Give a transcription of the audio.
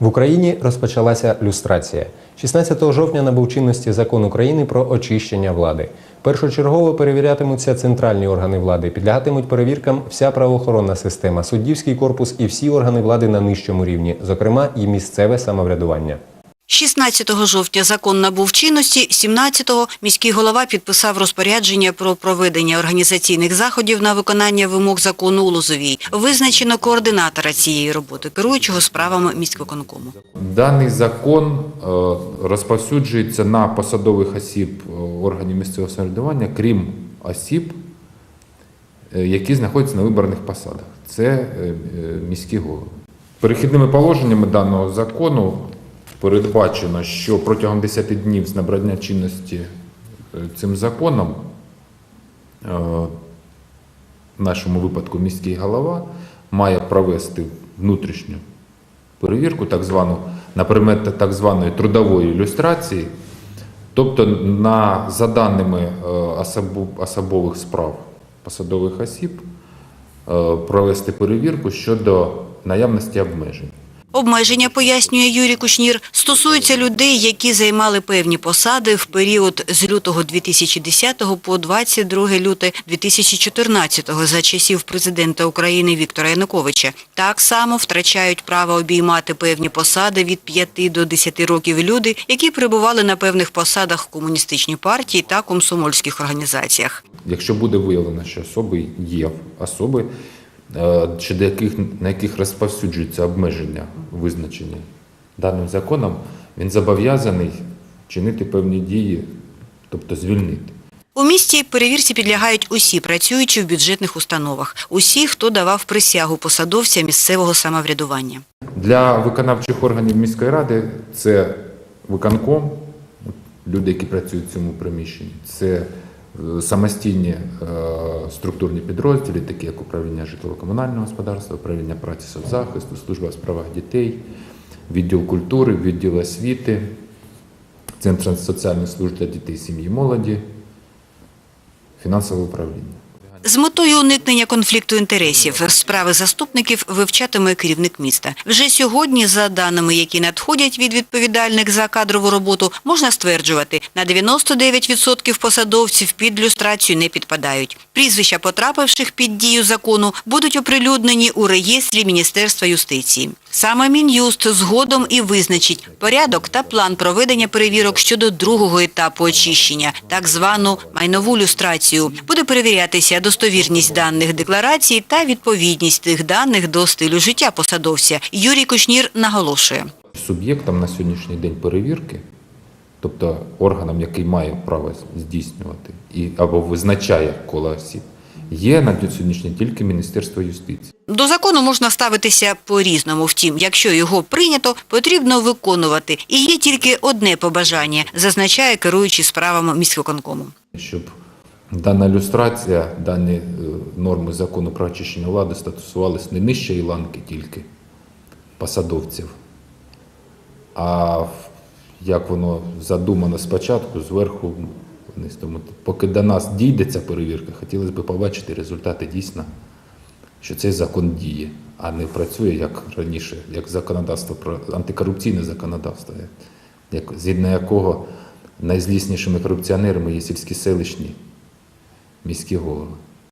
В Україні розпочалася люстрація. 16 жовтня набув чинності закон України про очищення влади. Першочергово перевірятимуться центральні органи влади, підлягатимуть перевіркам вся правоохоронна система, суддівський корпус і всі органи влади на нижчому рівні, зокрема і місцеве самоврядування. 16 жовтня закон набув чинності, 17-го міський голова підписав розпорядження про проведення організаційних заходів на виконання вимог закону у Лозовій. Визначено координатора цієї роботи, керуючого справами міськвиконкому. Даний закон е, розповсюджується на посадових осіб е, органів місцевого самоврядування, крім осіб, е, які знаходяться на виборних посадах. Це міські голови. Перехідними положеннями даного закону передбачено, що протягом 10 днів з набрання чинності е, цим законом е, в нашому випадку міський голова має провести внутрішню перевірку, так звану на предмет так званої трудової ілюстрації, тобто на за даними е, особових справ посадових осіб, провести перевірку щодо наявності обмежень. Обмеження, пояснює Юрій Кушнір, стосуються людей, які займали певні посади в період з лютого 2010 по 22 люте 2014 за часів президента України Віктора Януковича. Так само втрачають право обіймати певні посади від 5 до 10 років люди, які перебували на певних посадах в комуністичній партії та комсомольських організаціях. Якщо буде виявлено, що особи є особи, е, щодо яких на яких розповсюджуються обмеження, визначені даним законом, він зобов'язаний чинити певні дії, тобто звільнити. У місті перевірці підлягають усі працюючі в бюджетних установах, усі, хто давав присягу посадовця місцевого самоврядування. Для виконавчих органів міської ради це виконком, люди, які працюють в цьому приміщенні, це самостійні е, структурні підрозділи, такі як управління житлово-комунального господарства, управління праці соцзахисту, служба в справах дітей, відділ культури, відділ освіти, Центр соціальних служб для дітей, сім'ї молоді, фінансове управління. З метою уникнення конфлікту інтересів справи заступників вивчатиме керівник міста. Вже сьогодні, за даними, які надходять від відповідальних за кадрову роботу, можна стверджувати, на 99% посадовців під люстрацію не підпадають. Прізвища, потрапивших під дію закону, будуть оприлюднені у реєстрі Міністерства юстиції. Саме Мін'юст згодом і визначить порядок та план проведення перевірок щодо другого етапу очищення, так звану майнову люстрацію. Буде перевірятися достовірність даних декларацій та відповідність тих даних до стилю життя посадовця. Юрій Кушнір наголошує. Суб'єктом на сьогоднішній день перевірки, тобто органом, який має право здійснювати і або визначає коло осіб, є на сьогоднішній тільки Міністерство юстиції. До закону можна ставитися по-різному. Втім, якщо його прийнято, потрібно виконувати. І є тільки одне побажання, зазначає керуючий справами міськвиконкому. Щоб дана ілюстрація, дані е, норми закону про очищення влади стосувалися не нижчої ланки тільки посадовців, а як воно задумано спочатку, зверху вниз. Тому поки до нас дійде ця перевірка, хотілося б побачити результати дійсно, що цей закон діє, а не працює як раніше, як законодавство про антикорупційне законодавство, як, згідно якого найзліснішими корупціонерами є сільські селищні міські голови.